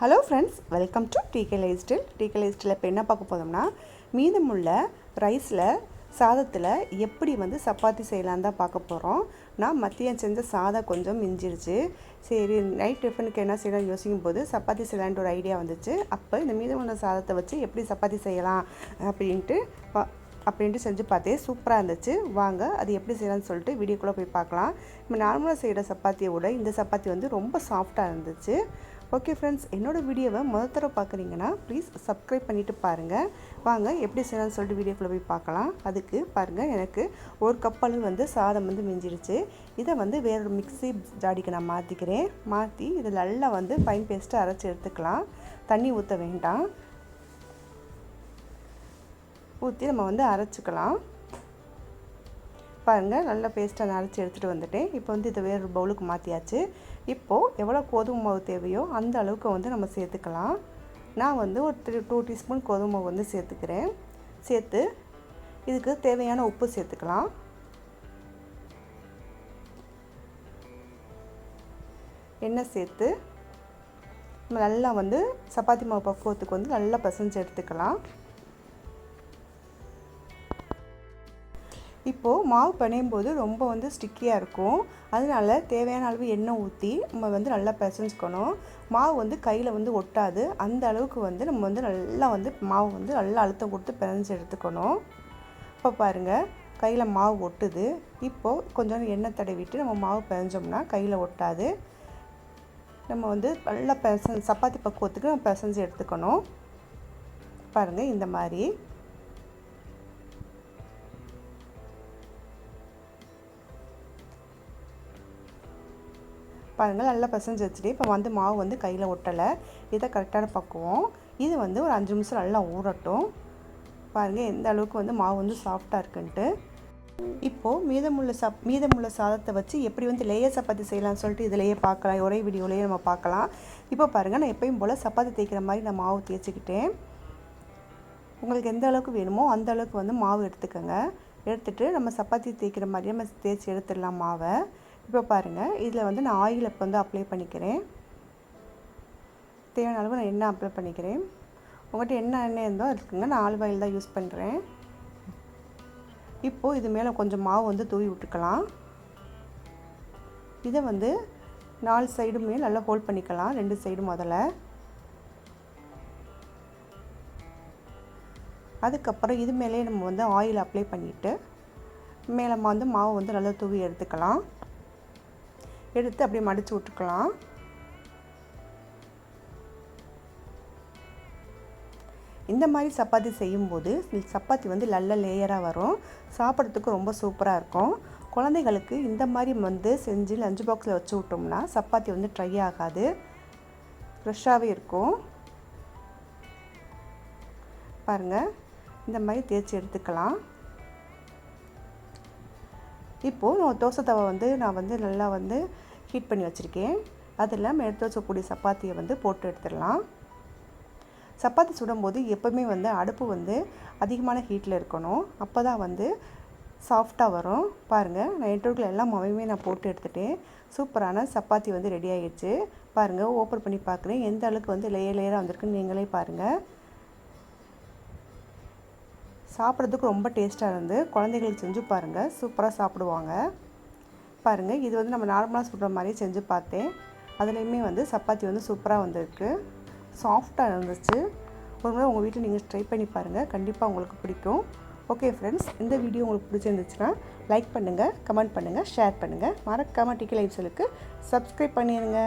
Hello friends welcome to DK lifestyle DK style இப்போ என்ன பார்க்க போதும்னா மீதமுள்ள ரைஸில் சாதத்தில் எப்படி வந்து சப்பாத்தி செய்யலான்னு தான் பார்க்க போகிறோம் நான் மத்தியம் செஞ்ச சாதம் கொஞ்சம் மிஞ்சிருச்சு. சரி நைட் டிஃபனுக்கு என்ன செய்யலாம் யோசிக்கும் போது சப்பாத்தி செய்யலான்ட்டு ஒரு ஐடியா வந்துச்சு. அப்போ இந்த மீதமுள்ள சாதத்தை வச்சு எப்படி சப்பாத்தி செய்யலாம் அப்படின்ட்டு பா- அப்படின்ட்டு செஞ்சு பார்த்தேன். சூப்பராக இருந்துச்சு. வாங்க அது எப்படி செய்யலாம்னு சொல்லிட்டு வீடியோக்குள்ளே போய் பார்க்கலாம். நம்ம நார்மலாக செய்கிற சப்பாத்தியை விட இந்த சப்பாத்தி வந்து ரொம்ப சாஃப்டாக இருந்துச்சு. ஓகே ஃப்ரெண்ட்ஸ் என்னோடய வீடியோவை முதல் தடவை பார்க்குறீங்கன்னா ப்ளீஸ் சப்ஸ்கிரைப் பண்ணிவிட்டு பாருங்கள் வாங்க எப்படி செய்யலாம்னு சொல்லிட்டு வீடியோக்குள்ளே போய் பார்க்கலாம். அதுக்கு பாருங்கள் எனக்கு ஒரு கப் அளவு வந்து சாதம் வந்து மிஞ்சிடுச்சு இதை வந்து வேறொரு மிக்ஸி ஜாடிக்கு நான் மாற்றிக்கிறேன் மாற்றி இதில் நல்லா வந்து ஃபைன் பேஸ்ட்டு அரைச்சி எடுத்துக்கலாம். தண்ணி ஊற்ற வேண்டாம். ஊற்றி நம்ம வந்து அரைச்சிக்கலாம். பாருங்கள் நல்ல பேஸ்ட்டாக நரைச்சி எடுத்துகிட்டு வந்துட்டேன். இப்போ வந்து இதை வேறு பவுலுக்கு மாற்றியாச்சு இப்போது எவ்வளோ கோதுமை மாவு தேவையோ அந்த அளவுக்கு வந்து நம்ம சேர்த்துக்கலாம். நான் வந்து ஒரு த்ரீ டூ டீஸ்பூன் கோதுமை மாவு வந்து சேர்த்துக்கிறேன். சேர்த்து இதுக்கு தேவையான உப்பு சேர்த்துக்கலாம். எண்ணெய் சேர்த்து நம்ம நல்லா வந்து சப்பாத்தி மாவு பக்குவத்துக்கு வந்து நல்லா பிசைஞ்சு எடுத்துக்கலாம். இப்போது மாவு பிணையும் போது ரொம்ப வந்து ஸ்டிக்கியாக இருக்கும். அதனால தேவையான அளவு எண்ணெய் ஊற்றி நம்ம வந்து நல்லா பிசைஞ்சுக்கணும். மாவு வந்து கையில் வந்து ஒட்டாது. அந்த அளவுக்கு வந்து நம்ம வந்து நல்லா வந்து மாவு வந்து நல்லா அழுத்தம் கொடுத்து பிணைஞ்சு எடுத்துக்கணும். இப்போ பாருங்கள் கையில் மாவு ஒட்டுது. இப்போது கொஞ்சம் எண்ணெய் தடவிட்டு நம்ம மாவு பிணைஞ்சோம்னா கையில் ஒட்டாது. நம்ம வந்து நல்லா பிசை சப்பாத்தி பக்குவத்துக்கு நம்ம பிசைஞ்சு எடுத்துக்கணும். பாருங்கள் இந்த மாதிரி. பாருங்கள் நல்லா பிசைஞ்சு வச்சுட்டு இப்போ வந்து மாவு வந்து கையில் ஒட்டலை. இதை கரெக்டான பக்குவோம். இது வந்து ஒரு அஞ்சு நிமிஷம் நல்லா ஊறட்டும். பாருங்கள் எந்த அளவுக்கு வந்து மாவு வந்து சாஃப்டாக இருக்குன்ட்டு. இப்போது மீதமுள்ள சப் மீதமுள்ள சாதத்தை வச்சு எப்படி வந்து லேயர் சப்பாத்தி செய்யலாம்னு சொல்லிட்டு இதிலேயே பார்க்கலாம். ஒரே வீடியோலேயே நம்ம பார்க்கலாம். இப்போ பாருங்கள் நான் எப்பயும் போல் சப்பாத்தி தேய்க்கிற மாதிரி நான் மாவு தேய்ச்சிக்கிட்டேன். உங்களுக்கு எந்த அளவுக்கு வேணுமோ அந்த அளவுக்கு வந்து மாவு எடுத்துக்கோங்க. எடுத்துகிட்டு நம்ம சப்பாத்தி தேய்க்கிற மாதிரி நம்ம தேய்ச்சி எடுத்துடலாம் மாவை. இப்போ பாருங்கள் இதில் வந்து நான் ஆயில் இப்போ வந்து அப்ளை பண்ணிக்கிறேன். தேவையான அளவு நான் எண்ணெய் அப்ளை பண்ணிக்கிறேன். உங்கள்கிட்ட என்ன எண்ணெய் இருந்தோ இருக்குங்க. நான் ஆலிவ் ஆயில் தான் யூஸ் பண்ணுறேன் இப்போது இது மேலே கொஞ்சம் மாவு வந்து தூவி விட்டுக்கலாம். இதை வந்து நாலு சைடுமே நல்லா ஹோல்ட் பண்ணிக்கலாம். ரெண்டு சைடு முதல்ல. அதுக்கப்புறம் இது மேலே நம்ம வந்து ஆயில் அப்ளை பண்ணிவிட்டு மேலே வந்து மாவு வந்து நல்லா தூவி எடுத்துக்கலாம். எடுத்து அப்படியே மடித்து விட்டுக்கலாம். இந்த மாதிரி சப்பாத்தி செய்யும்போது சப்பாத்தி வந்து நல்ல லேயராக வரும். சாப்பிட்றதுக்கு ரொம்ப சூப்பராக இருக்கும். குழந்தைகளுக்கு இந்த மாதிரி வந்து செஞ்சு லஞ்ச் பாக்ஸில் வச்சு விட்டோம்னா சப்பாத்தி வந்து ட்ரை ஆகாது. ஃப்ரெஷ்ஷாகவே இருக்கும். பாருங்கள் இந்த மாதிரி தேய்ச்சி எடுத்துக்கலாம். இப்போது நான் தோசை தவை வந்து நான் வந்து நல்லா வந்து ஹீட் பண்ணி வச்சுருக்கேன். அதில் நம்ம எடுத்து வச்சக்கூடிய சப்பாத்தியை வந்து போட்டு எடுத்துடலாம். சப்பாத்தி சுடும்போது எப்போவுமே வந்து அடுப்பு வந்து அதிகமான ஹீட்டில் இருக்கணும். அப்போ தான் வந்து சாஃப்டாக வரும். பாருங்கள் நான் எட்டுக்குள்ள எல்லா மாவையுமே நான் போட்டு எடுத்துகிட்டேன் சூப்பரான சப்பாத்தி வந்து ரெடி ஆகிடுச்சு பாருங்கள் ஓப்பன் பண்ணி பார்க்குறேன். எந்த அளவுக்கு வந்து லேயர் லேயராக வந்திருக்குன்னு நீங்களே பாருங்கள் சாப்பிட்றதுக்கு ரொம்ப டேஸ்ட்டாக இருந்து குழந்தைங்களுக்கு செஞ்சு பாருங்கள் சூப்பராக சாப்பிடுவாங்க. பாருங்கள் இது வந்து நம்ம நார்மலாக சுடுற மாதிரி செஞ்சு பார்த்தேன். அதுலேயுமே வந்து சப்பாத்தி வந்து சூப்பராக வந்திருக்கு. சாஃப்டாக இருந்துச்சு. ஒரு முறை உங்கள் வீட்டில் நீங்கள் ட்ரை பண்ணி பாருங்கள் கண்டிப்பாக உங்களுக்கு பிடிக்கும். ஓகே ஃப்ரெண்ட்ஸ் இந்த வீடியோ உங்களுக்கு பிடிச்சிருந்துச்சுன்னா லைக் பண்ணுங்கள் கமெண்ட் பண்ணுங்கள் ஷேர் பண்ணுங்கள் மறக்காமல் டிக்கி லைஃப்ஸுக்கு சப்ஸ்கிரைப் பண்ணிடுங்க